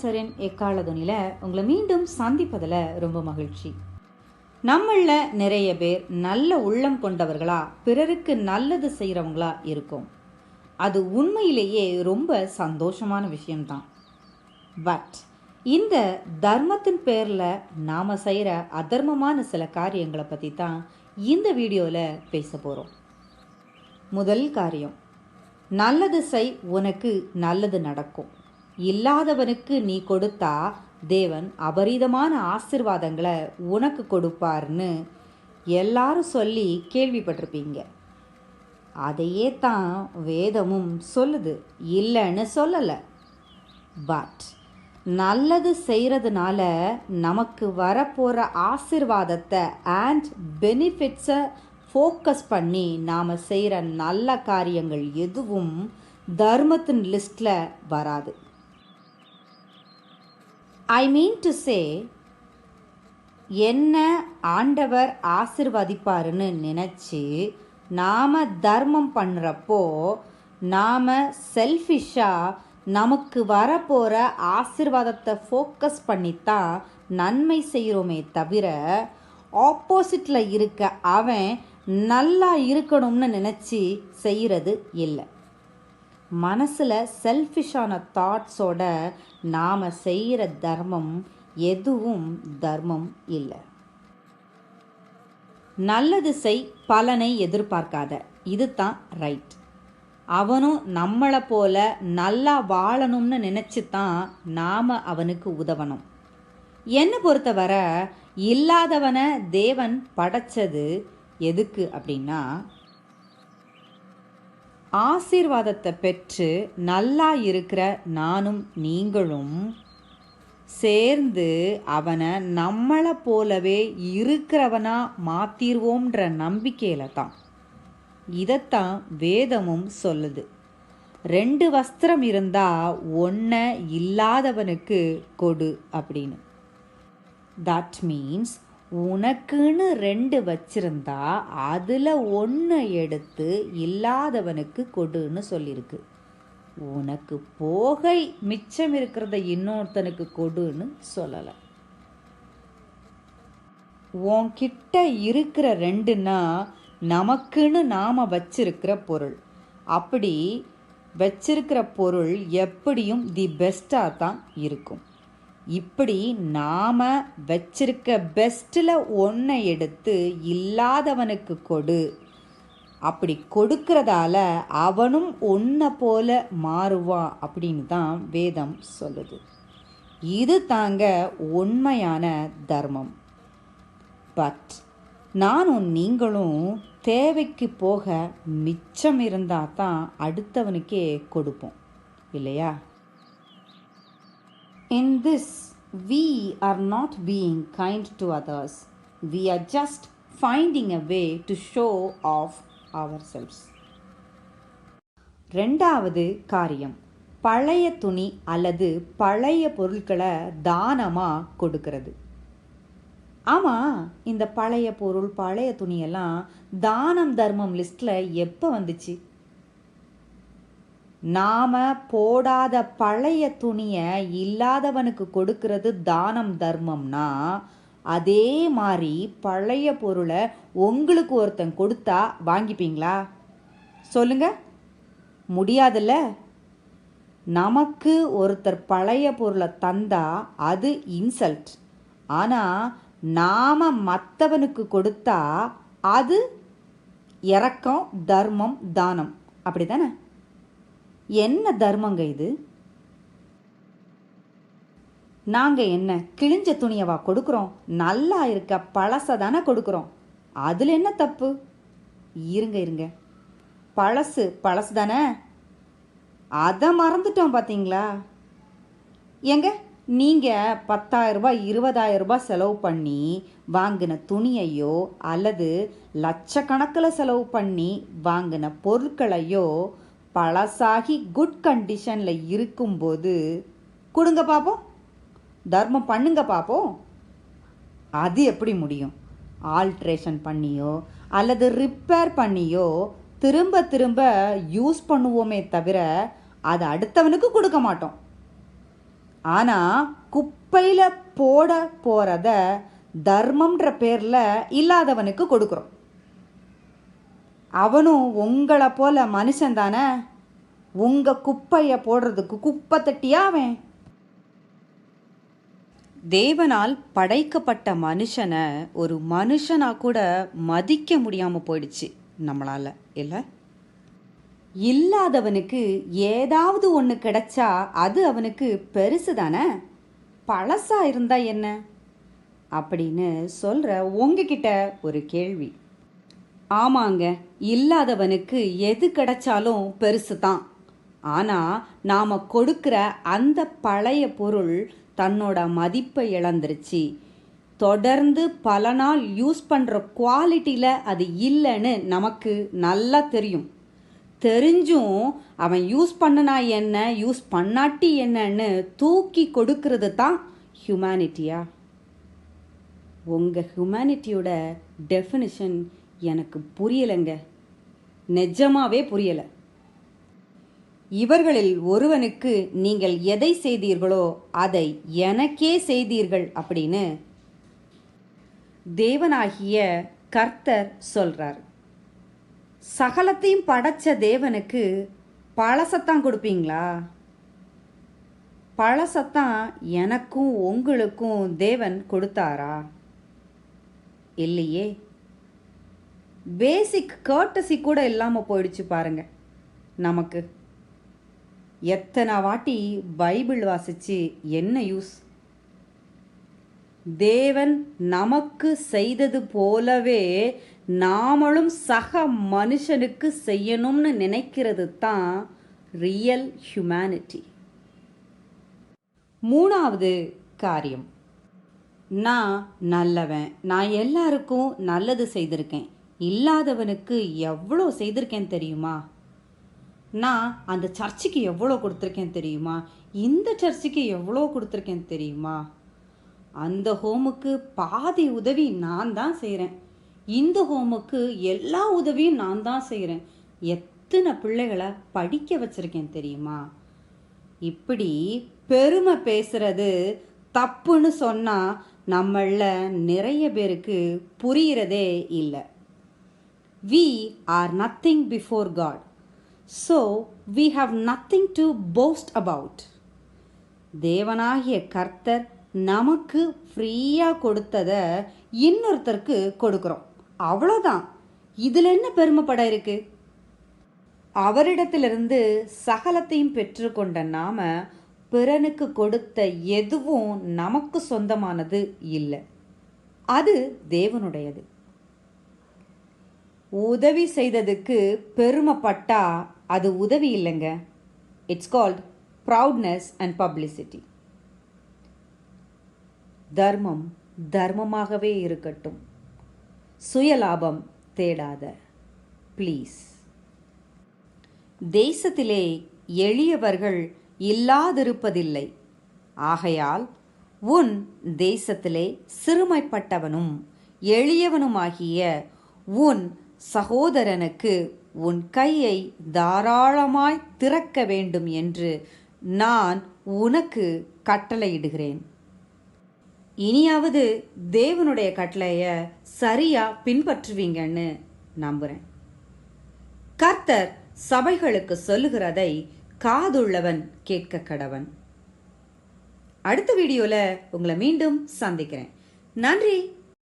எபனசரின் எக்காலதுனில உங்களை மீண்டும் சந்திப்பதில் ரொம்ப மகிழ்ச்சி. நம்மள நிறைய பேர் நல்ல உள்ளம் கொண்டவர்களா பிறருக்கு நல்லது செய்கிறவங்களா இருக்கும். அது உண்மையிலேயே ரொம்ப சந்தோஷமான விஷயம்தான். பட் இந்த தர்மத்தின் பேரில் நாம் செய்கிற அதர்மமான சில காரியங்களை பற்றி தான் இந்த வீடியோவில் பேச போகிறோம் முதல் காரியம் நல்லது செய் உனக்கு நல்லது நடக்கும். இல்லாதவனுக்கு நீ கொடுத்தா தேவன் அபரிதமான ஆசிர்வாதங்களை உனக்கு கொடுப்பார்னு எல்லாரும் சொல்லி கேள்விப்பட்டிருப்பீங்க. அதையே தான் வேதமும் சொல்லுது. இல்லைன்னு சொல்லலை. பட் நல்லது செய்கிறதுனால நமக்கு வரப்போகிற ஆசிர்வாதத்தை அண்ட் பெனிஃபிட்ஸை ஃபோக்கஸ் பண்ணி நாம் செய்கிற நல்ல காரியங்கள் எதுவும் தர்மத்தின் லிஸ்டில் வராது. ஐ மீன் டு சே என்ன ஆண்டவர் ஆசிர்வதிப்பாருன்னு நினச்சி நாம் தர்மம் பண்ணுறப்போ நாம் செல்ஃபிஷாக நமக்கு வரப்போகிற ஆசிர்வாதத்தை ஃபோக்கஸ் பண்ணித்தான் நன்மை செய்கிறோமே தவிர ஆப்போசிட்டில் இருக்க அவன் நல்லா இருக்கணும்னு நினச்சி செய்கிறது இல்லை. மனசில் செல்ஃபிஷான தாட்ஸோட நாம் செய்கிற தர்மம் எதுவும் தர்மம் இல்லை. நல்லது செய் பலனை எதிர்பார்க்காத. இது தான் ரைட் அவனும் நம்மளை போல நல்லா வாழணும்னு நினச்சி தான் நாம் அவனுக்கு உதவணும். என்னை பொறுத்தவரை இல்லாதவனை தேவன் படைச்சது எதுக்கு அப்படின்னா ஆசீர்வாதத்தை பெற்று நல்லா இருக்கிற நானும் நீங்களும் சேர்ந்து அவனை நம்மளை போலவே இருக்கிறவனா மாத்திருவோம்ன்ற நம்பிக்கையில தான். இதைத்தான் வேதமும் சொல்லுது. ரெண்டு வஸ்திரம் இருந்தா ஒன்றை இல்லாதவனுக்கு கொடு அப்படின்னு. தட் மீன்ஸ் உனக்குன்னு ரெண்டு வச்சிருந்தா அதில் ஒன்று எடுத்து இல்லாதவனுக்கு கொடுன்னு சொல்லியிருக்கு உனக்கு போகை மிச்சம் இருக்கிறத இன்னொருத்தனுக்கு கொடுன்னு சொல்லலை. உன்கிட்ட இருக்கிற ரெண்டுன்னா நமக்குன்னு நாம் வச்சிருக்கிற பொருள். அப்படி வச்சிருக்கிற பொருள் எப்படியும் தி பெஸ்ட்டாக தான் இருக்கும். இப்படி நாம் வச்சிருக்க பெஸ்ட்டில் ஒன்றை எடுத்து இல்லாதவனுக்கு கொடு. அப்படி கொடுக்கறதால அவனும் ஒன்றை போல மாறுவான் அப்படின்னு தான் வேதம் சொல்லுது. இது தாங்க உண்மையான தர்மம். பட் நானும் நீங்களும் தேவைக்கு போக மிச்சம் இருந்தால் தான் அடுத்தவனுக்கே கொடுப்போம். இல்லையா? In this we are not being kind to others. We are just finding a way to show off ourselves. ரெண்டாவது காரியம் பழைய துணி அல்லது பழைய பொருட்களை தானமாக கொடுக்கறது ஆமாம் இந்த பழைய பொருள் பழைய துணியெல்லாம் தானம் தர்மம் லிஸ்ட்டில் எப்போ வந்துச்சு நாம போடாத பழைய துணியை இல்லாதவனுக்கு கொடுக்கறது தானம் தர்மம்னா அதே மாதிரி பழைய பொருளை உங்களுக்கு ஒருத்தன் கொடுத்தா வாங்கிப்பீங்களா? சொல்லுங்க. முடியாதுல்ல? நமக்கு ஒருத்தர் பழைய பொருளை தந்தா அது இன்சல்ட் ஆனால் நாம் மற்றவனுக்கு கொடுத்தா அது இறக்கம் தர்மம் தானம். அப்படி தானே என்ன தர்மங்க இது? நாங்கள் என்ன கிழிஞ்ச துணியவா கொடுக்குறோம்? நல்லா இருக்க பழசை தானே கொடுக்குறோம். அதில் என்ன தப்பு? இருங்க இருங்க. பழசு பழசு தானே? அதை மறந்துட்டோம் பார்த்தீங்களா ஏங்க நீங்கள் பத்தாயிரரூபா இருபதாயிரரூபா செலவு பண்ணி வாங்கின துணியையோ அல்லது லட்சக்கணக்கில் செலவு பண்ணி வாங்கின பொருட்களையோ பழசாகி குட் கண்டிஷனில் இருக்கும்போது கொடுங்க பார்ப்போம் தர்மம் பண்ணுங்க பார்ப்போம் அது எப்படி முடியும்? ஆல்ட்ரேஷன் பண்ணியோ அல்லது ரிப்பேர் பண்ணியோ திரும்ப திரும்ப யூஸ் பண்ணுவோமே தவிர அதை அடுத்தவனுக்கு கொடுக்க மாட்டோம். ஆனால் குப்பையில் போட போகிறத தர்மம்ன்ற பேரில் இல்லாதவனுக்கு கொடுக்குறோம். அவனும் உங்களை போல மனுஷன் தானே? உங்கள் குப்பையை போடுறதுக்கு குப்பை தட்டியா அவன்? தேவனால் படைக்கப்பட்ட மனுஷனை ஒரு மனுஷனா கூட மதிக்க முடியாமல் போயிடுச்சு நம்மளால் இல்லை? இல்லாதவனுக்கு ஏதாவது ஒன்று கிடைச்சா அது அவனுக்கு பெருசு தானே? பழசா இருந்தா என்ன? அப்படின்னு சொல்கிற உங்ககிட்ட ஒரு கேள்வி. ஆமாங்க இல்லாதவனுக்கு எது கிடைச்சாலும் பெருசு தான் ஆனால் நாம் கொடுக்குற அந்த பழைய பொருள் தன்னோட மதிப்பை இழந்துருச்சு. தொடர்ந்து பல நாள் யூஸ் பண்ணுற குவாலிட்டியில் அது இல்லைன்னு நமக்கு நல்லா தெரியும். தெரிஞ்சும் அவன் யூஸ் பண்ணனா என்ன யூஸ் பண்ணாட்டி என்னன்னு தூக்கி கொடுக்கறது தான் ஹியூமனிட்டியா உங்கள் ஹியூமனிட்டியோட டெஃபினிஷன் எனக்கு புரியலைங்க. நெஜமாவே புரியலை. இவர்களில் ஒருவனுக்கு நீங்கள் எதை செய்தீர்களோ அதை எனக்கே செய்தீர்கள் அப்படின்னு தேவனாகிய கர்த்தர் சொல்றார். சகலத்தையும் படைச்ச தேவனுக்கு பழசத்தான் கொடுப்பீங்களா? பழசத்தான் எனக்கும் உங்களுக்கும் தேவன் கொடுத்தாரா? இல்லையே. பேசிக் கர்ட்டசி கூட இல்லாமல் போயிடுச்சு பாருங்க. நமக்கு எத்தனை வாட்டி பைபிள் வாசிச்சு என்ன யூஸ்? தேவன் நமக்கு செய்தது போலவே நாமளும் சக மனுஷனுக்கு செய்யணும்னு நினைக்கிறது தான் ரியல் ஹியூமனிட்டி மூணாவது காரியம். நான் நல்லவன். நான் எல்லாருக்கும் நல்லது செய்திருக்கேன். இல்லாதவனுக்கு எவ்வளோ செய்திருக்கேன் தெரியுமா? நான் அந்த சர்ச்சுக்கு எவ்வளோ கொடுத்துருக்கேன் தெரியுமா? இந்த சர்ச்சுக்கு எவ்வளோ கொடுத்துருக்கேன் தெரியுமா? அந்த ஹோமுக்கு பாதி உதவி நான் தான் செய்கிறேன் இந்த ஹோமுக்கு எல்லா உதவியும் நான் தான் செய்கிறேன் எத்தனை பிள்ளைகளை படிக்க வச்சுருக்கேன் தெரியுமா? இப்படி பெருமை பேசுறது தப்புன்னு சொன்னால் நம்மள நிறைய பேருக்கு புரிகிறதே இல்லை. We are nothing before God so we have nothing to boast about தேவனாகிய கர்த்தர் நமக்கு ஃப்ரீயாக கொடுத்ததை இன்னொருத்தருக்கு கொடுக்குறோம். அவ்வளோதான் இதில் என்ன பெருமைப்பட இருக்கு? அவரிடத்திலிருந்து சகலத்தையும் பெற்றுக்கொண்ட நாம பிறனுக்கு கொடுத்த எதுவும் நமக்கு சொந்தமானது இல்லை. அது தேவனுடையது. உதவி செய்ததுக்கு பெருமைப்பட்டா அது உதவி இல்லைங்க. It's called proudness and publicity தர்மம் தர்மமாகவே இருக்கட்டும். சுயலாபம் தேடாத. ப்ளீஸ் தேசத்திலே எளியவர்கள் இல்லாதிருப்பதில்லை. ஆகையால் உன் தேசத்திலே சிறுமைப்பட்டவனும் எளியவனுமாகிய உன் சகோதரனுக்கு உன் கையை தாராளமாய் திறக்க வேண்டும் என்று நான் உனக்கு கட்டளையிடுகிறேன். இனியாவது தேவனுடைய கட்டளையை சரியா பின்பற்றுவீங்கன்னு நம்புகிறேன் கர்த்தர் சபைகளுக்கு சொல்லுகிறதை காதுள்ளவன் கேட்க கடவன். அடுத்த வீடியோவில் உங்களை மீண்டும் சந்திக்கிறேன். நன்றி.